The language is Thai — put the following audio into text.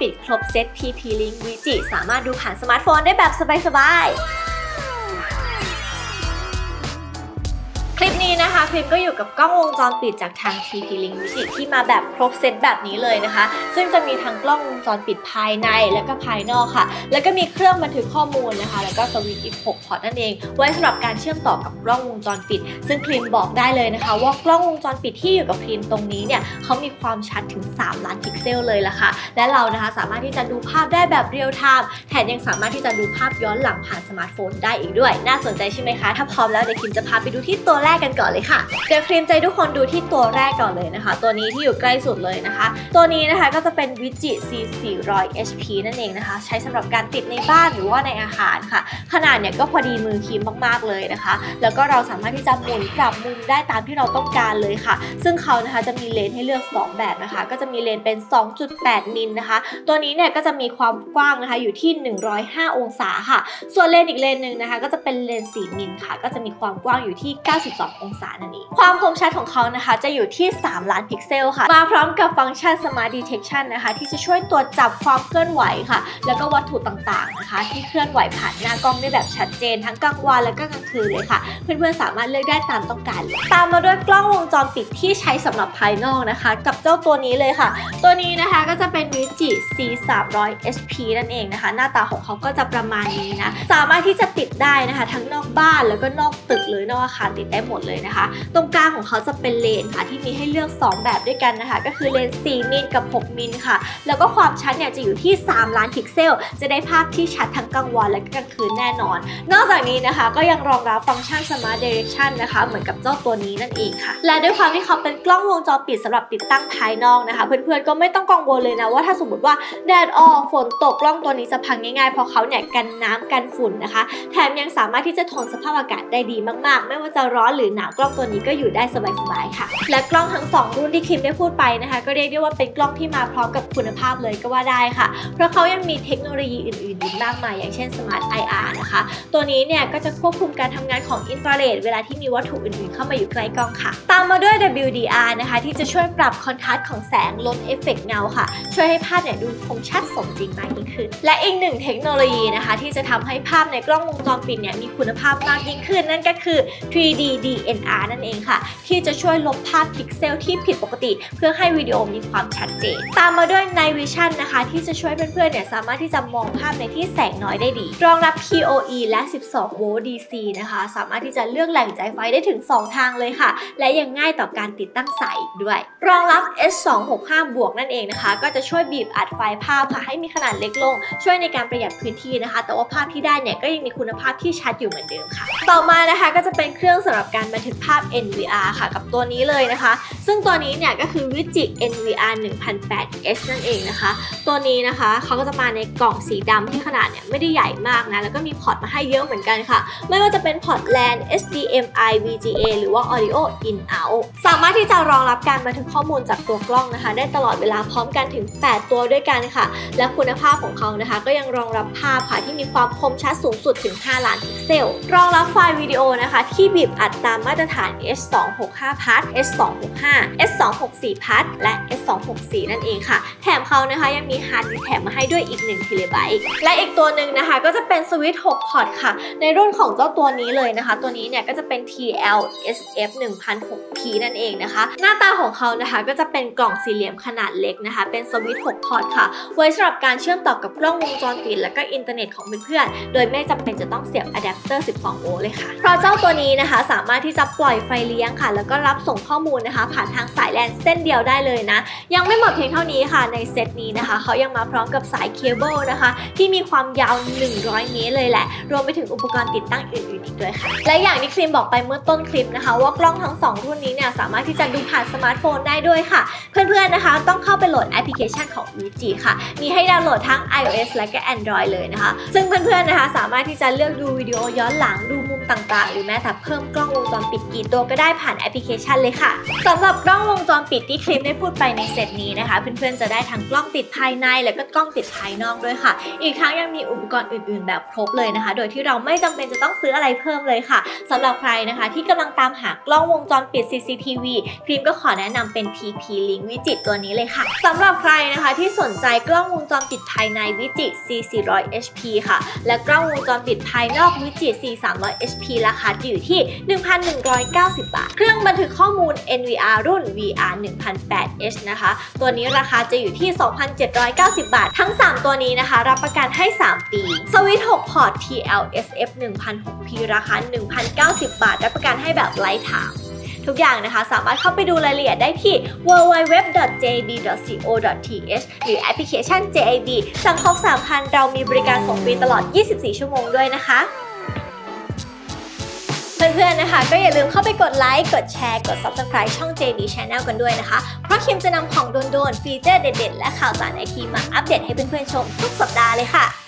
ปิดครบเซต TP Link วิจิสามารถดูผ่านสมาร์ทโฟนได้แบบสบายๆ คลิปนี้นะคะคลิปก็อยู่กับกล้องวงจรปิดจากทาง TP Link Vigi ที่มาแบบครบเซตแบบนี้เลยนะคะ ซึ่งจะมีทั้งกล้องวงจรปิดภายในและก็ภายนอกค่ะ แล้วก็มีเครื่องบันทึกข้อมูลนะคะ แล้วก็สวิตช์อีก6พอร์ตนั่นเอง ไว้สำหรับการเชื่อมต่อกับกล้องวงจรปิด ซึ่งคลิมบอกได้เลยนะคะ ว่ากล้องวงจรปิดที่อยู่กับคลิมตรงนี้เนี่ยเขามีความชัดถึง 3 ล้านพิกเซลเลยล่ะค่ะ และเรานะคะสามารถที่จะดูภาพได้แบบเรียลไทม์แถมยังสามารถที่จะดูภาพย้อนหลังผ่านสมาร์ทโฟนได้อีกด้วย น่าสนใจใช่ไหมคะถ้าพร้อมแล้วเดี๋ยวคลิมจะพาไปดูที่ตัวแรกกันก่อนเลยค่ะ เดี๋ยวครีมใจทุกคนดูที่ตัวแรกก่อนเลยนะคะ ตัวนี้ที่อยู่ใกล้สุดเลยนะคะ ตัวนี้นะคะก็จะเป็นวิจิ C 400 HP นั่นเองนะคะ ใช้สำหรับการติดในบ้านหรือว่าในอาหารค่ะ ขนาดเนี่ยก็พอดีมือครีมมากๆเลยนะคะ แล้วก็เราสามารถที่จะหมุนปรับมุมได้ตามที่เราต้องการเลยค่ะ ซึ่งเขานะคะจะมีเลนส์ให้เลือก 2 แบบนะคะ ก็จะมีเลนส์เป็น 2.8 มิลนะคะ ตัวนี้เนี่ยก็จะมีความกว้างนะคะอยู่ที่ 105 องศาค่ะ ส่วนเลนส์อีกเลนส์หนึ่งนะคะ ก็จะเป็นเลนส์4มิลค่ะ ก็จะมีความกว้างอยู่ที่ 90 92องศานั่นเอง ความคมชัดของเขานะคะ จะอยู่ที่ 3 ล้านพิกเซลค่ะ มาพร้อมกับฟังก์ชัน Smart Detection นะคะ ที่จะช่วยตรวจจับความเคลื่อนไหวค่ะ แล้วก็วัตถุต่างๆนะคะ ที่เคลื่อนไหวผ่านหน้ากล้องได้แบบชัดเจน ทั้งกลางวันและก็กลางคืนเลยค่ะ เพื่อนๆสามารถเลือกได้ตามต้องการเลยตามมาด้วยกล้องวงจรปิดที่ใช้สำหรับภายนอกนะคะ กับเจ้าตัวนี้เลยค่ะ ตัวนี้นะคะก็จะเป็น Vigi C 3 0 0 HP นั่นเองนะคะ หน้าตาของเขาก็จะประมาณนี้นะ สามารถที่จะติดได้นะคะ ทั้งนอกบ้านแล้วก็นอกตึกเลยนอกอาคารติดได้หมดเลยนะคะ ตรงกลางของเขาจะเป็นเลนค่ะที่มีให้เลือก 2 แบบด้วยกันนะคะ ก็คือเลน 4 มิลกับ 6 มิลค่ะ แล้วก็ความชัดเนี่ยจะอยู่ที่ 3 ล้านพิกเซล จะได้ภาพที่ชัดทั้งกลางวันและก็กลางคืนแน่นอน นอกจากนี้นะคะก็ยังรองรับฟังก์ชัน Smart Direction นะคะเหมือนกับเจ้าตัวนี้นั่นเองค่ะ และด้วยความที่เขาเป็นกล้องวงจรปิดสำหรับติดตั้งภายนอกนะคะ เพื่อนๆก็ไม่ต้องกังวลเลยนะว่าถ้าสมมติว่าแดดออกฝนตกกล้องตัวนี้จะพังง่ายๆเพราะเขาเนี่ยกันน้ำกันฝุ่นนะคะ แถมยังสามารถที่จะทนสภาพอากาศได้ดีมากๆ ไม่ว่าจะร้อนหรือหนาวกล้องตัวนี้ก็อยู่ได้สบายๆค่ะ และกล้องทั้งสองรุ่นที่คิมได้พูดไปนะคะ ก็เรียกได้ว่าเป็นกล้องที่มาพร้อมกับคุณภาพเลยก็ว่าได้ค่ะ เพราะเขายังมีเทคโนโลยีอื่นๆอีกมากมายอย่างเช่น Smart IR นะคะ ตัวนี้เนี่ยก็จะควบคุมการทำงานของอินฟราเรดเวลาที่มีวัตถุอื่นๆ เข้ามาอยู่ใกล้กล้องค่ะ ตามมาด้วย WDR นะคะที่จะช่วยปรับคอนทราสต์ของแสงลดเอฟเฟกต์เงาค่ะ ช่วยให้ภาพเนี่ยดูคมชัดสมจริงมากยิ่งขึ้น และอีกหนึ่งเทคโนโลยีนะคะ ที่จะทำให้ภาพในกล้องวงจรปิดเนี่ยมีคุณภาพมากยิ่งขึ้น นั่นก็คือ 3D DNR นั่นเองค่ะ ที่จะช่วยลบภาพพิกเซลที่ผิดปกติ เพื่อให้วิดีโอมีความชัดเจน ตามมาด้วย Night Vision นะคะ ที่จะช่วยเพื่อนๆเนี่ยสามารถที่จะมองภาพในที่แสงน้อยได้ดี รองรับ PoE และ 12 โวลต์ DC นะคะ สามารถที่จะเลือกแหล่งจ่ายไฟได้ถึง 2 ทางเลยค่ะ และยังง่ายต่อการติดตั้งสายอีกด้วย รองรับ S265 บวกนั่นเองนะคะ ก็จะช่วยบีบอัดไฟล์ภาพค่ะให้มีขนาดเล็กลง ช่วยในการประหยัดพื้นที่นะคะ แต่ว่าภาพที่ได้เนี่ยก็ยังมีคุณภาพที่ชัดอยู่เหมือนเดิมค่ะ ต่อมานะคะก็จะเป็นเครื่องสำหรับการบันทึกภาพ NVR ค่ะ กับตัวนี้เลยนะคะ ซึ่งตัวนี้เนี่ยก็คือ Vigi NVR 1008H นั่นเองนะคะ ตัวนี้นะคะเขาก็จะมาในกล่องสีดำที่ขนาดเนี่ยไม่ได้ใหญ่มากนะแล้วก็มีพอร์ตมาให้เยอะเหมือนกันค่ะ ไม่ว่าจะเป็นพอร์ต LAN HDMI VGA หรือว่า Audio In Out สามารถที่จะรองรับการบันทึกข้อมูลจากตัวกล้องนะคะ ได้ตลอดเวลาพร้อมกันถึง 8 ตัวด้วยกันค่ะ และคุณภาพของเขานะคะ ก็ยังรองรับภาพค่ะที่มีความคมชัดสูงสุดถึง 5 ล้านพิกเซล รองรับไฟล์วิดีโอนะคะ ที่บีบอัดตามมาตรฐาน H265 พัท H265 S264 พัทและ S264 นั่นเองค่ะ แถมเขานะคะยังมีฮาร์ดดิสก์แถมมาให้ด้วยอีก1 t b และอีกตัวหนึ่งนะคะก็จะเป็นสวิตช์6พอร์ตค่ะ ในรุ่นของเจ้าตัวนี้เลยนะคะ ตัวนี้เนี่ยก็จะเป็น TLSF 1006P นั่นเองนะคะ หน้าตาของเขานะคะก็จะเป็นกล่องสี่เหลี่ยมขนาดเล็กนะคะ เป็นสวิตช์6พอร์ตค่ะ ไว้สำหรับการเชื่อมต่อกับกล้องวงจรปิดและก็อินเทอร์เน็ตของเพื่อนๆ โดยไม่จำเป็นจะต้องเสียบอะแดปเตอร์ 12 โวลต์เลยค่ะ เพราะเจ้าตัวนี้นะคะสามารถที่จะปล่อยไฟเลี้ยงค่ะ แล้วก็รับส่งข้อมูลนะคะ ผ่านทางสายแลนเส้นเดียวได้เลยนะ ยังไม่หมดเพียงเท่านี้ค่ะ ในเซตนี้นะคะ เขายังมาพร้อมกับสายเคเบิลนะคะ ที่มีความยาว 100 เมตรเลยแหละ รวมไปถึงอุปกรณ์ติดตั้งอื่นๆอีกด้วยค่ะ และอย่างที่ครีมบอกไปเมื่อต้นคลิปนะคะ ว่ากล้องทั้ง 2 รุ่นนี้เนี่ยสามารถที่จะดูผ่านสมาร์ทโฟนได้ด้วยค่ะ เพื่อนๆนะคะ ต้องเข้าไปโหลดแอปพลิเคชันของ Vigi ค่ะ มีให้ดาวน์โหลดทั้ง iOS และก็ Android เลยนะคะ ซึ่งเพื่อนๆนะคะ สามารถที่จะเลือกดูวิดีโอย้อนหลังดู ต่างๆ หรือแม้แต่เพิ่มกล้องวงจรปิดกี่ตัวก็ได้ผ่านแอปพลิเคชันเลยค่ะสำหรับกล้องวงจรปิดที่คลิปได้พูดไปในเซตนี้นะคะ เพื่อนๆจะได้ทั้งกล้องติดภายใน แล้วก็กล้องติดภายนอกด้วยค่ะ อีกทั้งยังมีอุปกรณ์อื่นๆ แบบครบเลยนะคะ โดยที่เราไม่จำเป็นจะต้องซื้ออะไรเพิ่มเลยค่ะสำหรับใครนะคะ ที่กำลังตามหากล้องวงจรปิด CCTV ครีมก็ขอแนะนำเป็น TP Link วิจิตตัวนี้เลยค่ะสำหรับใครนะคะที่สนใจกล้องวงจรปิดภายในวิจิ C400 HP ค่ะ และกล้องวงจรปิดภายนอกวิจิ C300 HP ราคาจะอยู่ที่ 1,190 บาท เครื่องบันทึกข้อมูล NVR รุ่น VR 1008H นะคะ ตัวนี้ราคาจะอยู่ที่ 2,790 บาท ทั้ง 3 ตัวนี้นะคะ รับประกันให้ 3 ปี สวิตช์6พอร์ต TLSF 1006P ราคา 1,090 บาท รับประกันให้แบบไร้ถามทุกอย่างนะคะ สามารถเข้าไปดูรายละเอียดได้ที่ www.jb.co.th หรือแอปพลิเคชัน JB สั่งครบ3,000 เรามีบริการส่งฟรีตลอด 24 ชั่วโมงด้วยนะคะ เพื่อนๆนะคะ ก็อย่าลืมเข้าไปกดไลค์กดแชร์กด Subscribe ช่อง JB Channel กันด้วยนะคะ เพราะคิมจะนำของโดนๆฟีเจอร์เด็ดๆ และข่าวสารไอทีมาอัปเดตให้เพื่อนๆชมทุกสัปดาห์เลยค่ะ